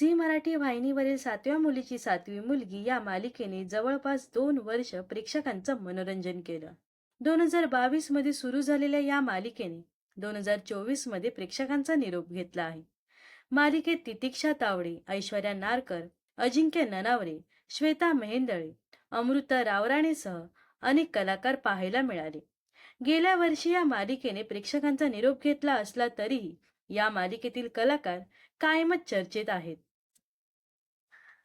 Zee Marathi वाहिनीवरील सातव्या मुलीची सातवी मुलगी या मालिकेने जवळपास दोन वर्ष प्रेक्षकांचं मनोरंजन केलं. दोन हजार बावीसमध्ये सुरू झालेल्या या मालिकेने दोन हजार चोवीसमध्ये प्रेक्षकांचा निरोप घेतला आहे. मालिकेत तितिक्षा तावडे ऐश्वर्या नारकर अजिंक्य ननावरे श्वेता मेहेंदळे अमृता रावराणेसह अनेक कलाकार पाहायला मिळाले. गेल्या वर्षी या मालिकेने प्रेक्षकांचा निरोप घेतला असला तरीही या मालिकेतील कलाकार कायमच चर्चेत आहेत.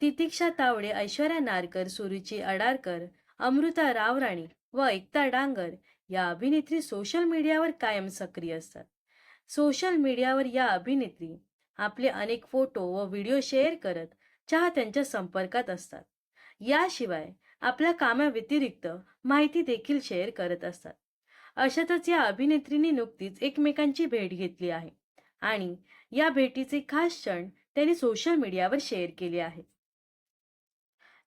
तितिक्षा तावडे ऐश्वर्या नारकर सुरुची अडारकर अमृता रावराणी व एकता डांगर या अभिनेत्री सोशल मीडियावर कायम सक्रिय असतात. सोशल मीडियावर या अभिनेत्री आपले अनेक फोटो व व्हिडिओ शेअर करत चाहत्यांच्या संपर्कात असतात. याशिवाय आपल्या कामाव्यतिरिक्त माहिती देखील शेअर करत असतात. अशातच या अभिनेत्रींनी नुकतीच एकमेकांची भेट घेतली आहे आणि या भेटीचे खास क्षण त्यांनी सोशल मीडियावर शेअर केले आहेत.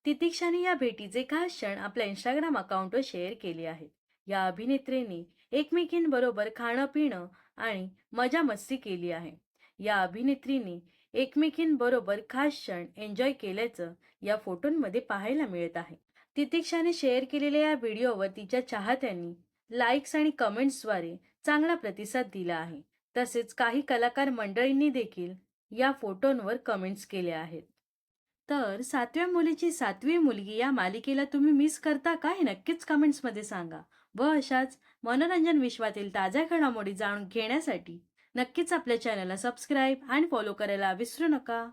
तितिक्षाने या भेटीचे खास क्षण आपल्या इंस्टाग्राम अकाउंटवर शेअर केले आहेत. या अभिनेत्रींनी एकमेकींबरोबर खाणं पिणं आणि मजा मस्ती केली आहे. या अभिनेत्रींनी एकमेकींबरोबर खास क्षण एन्जॉय केल्याचं या फोटोंमध्ये पाहायला मिळत आहे. तितिक्षाने शेअर केलेल्या या व्हिडिओवर तिच्या चाहत्यांनी लाईक्स आणि कमेंट्सद्वारे चांगला प्रतिसाद दिला आहे. तसेच काही कलाकार मंडळींनी देखील या फोटोंवर कमेंट्स केल्या आहेत. तर सातव्या मुलीची सातवी मुलगी या मालिकेला तुम्ही मिस करता का हे नक्कीच कमेंट्समध्ये सांगा. व अशाच मनोरंजन विश्वातील ताज्या घडामोडी जाणून घेण्यासाठी नक्कीच आपल्या चॅनलला सबस्क्राईब आणि फॉलो करायला विसरू नका.